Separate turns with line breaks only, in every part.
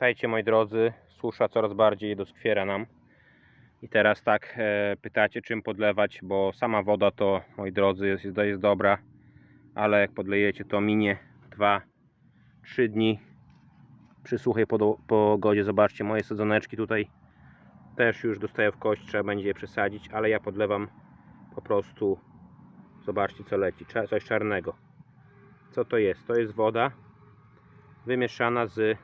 Pamiętajcie moi drodzy, susza coraz bardziej doskwiera nam. I teraz tak e, pytacie czym podlewać, bo sama woda to moi drodzy jest, jest, dobra, ale jak podlejecie to minie 2-3 dni przy suchej pogodzie. Zobaczcie moje sadzoneczki tutaj też już dostają w kość, trzeba będzie je przesadzić, ale ja podlewam po prostu zobaczcie co leci, coś czarnego. Co to jest? To jest woda wymieszana z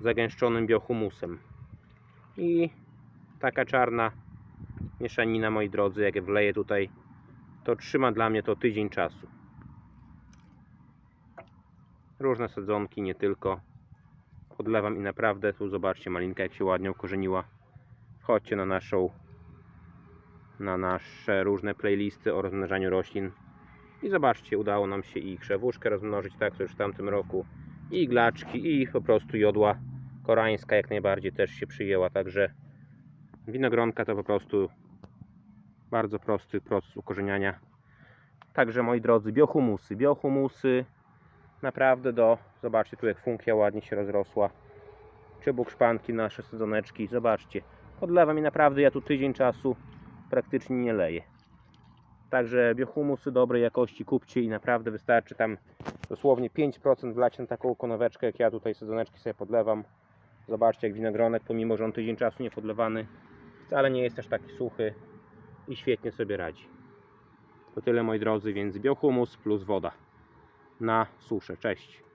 zagęszczonym biohumusem. I taka czarna mieszanina, moi drodzy, jak wleję tutaj, to trzyma dla mnie to tydzień czasu. Różne sadzonki, nie tylko. Podlewam i naprawdę, tu zobaczcie malinka jak się ładnie ukorzeniła. Wchodźcie na naszą na nasze różne playlisty o rozmnażaniu roślin. I zobaczcie, udało nam się i krzewuszkę rozmnożyć, tak to już w tamtym roku, i iglaczki, i po prostu jodła koreańska jak najbardziej też się przyjęła, także winogronka to po prostu bardzo prosty proces ukorzeniania. Także moi drodzy, biohumusy, biohumusy naprawdę do, zobaczcie tu jak funkia ładnie się rozrosła, czy szpanki nasze sadzoneczki, zobaczcie, podlewam i naprawdę ja tu tydzień czasu praktycznie nie leję. Także biohumusy dobrej jakości kupcie i naprawdę wystarczy tam dosłownie 5% wlać na taką konoweczkę, jak ja tutaj sadzoneczki sobie podlewam. Zobaczcie jak winogronek, pomimo że on tydzień czasu nie podlewany, wcale nie jest też taki suchy i świetnie sobie radzi. To tyle moi drodzy, więc biohumus plus woda na suszę. Cześć.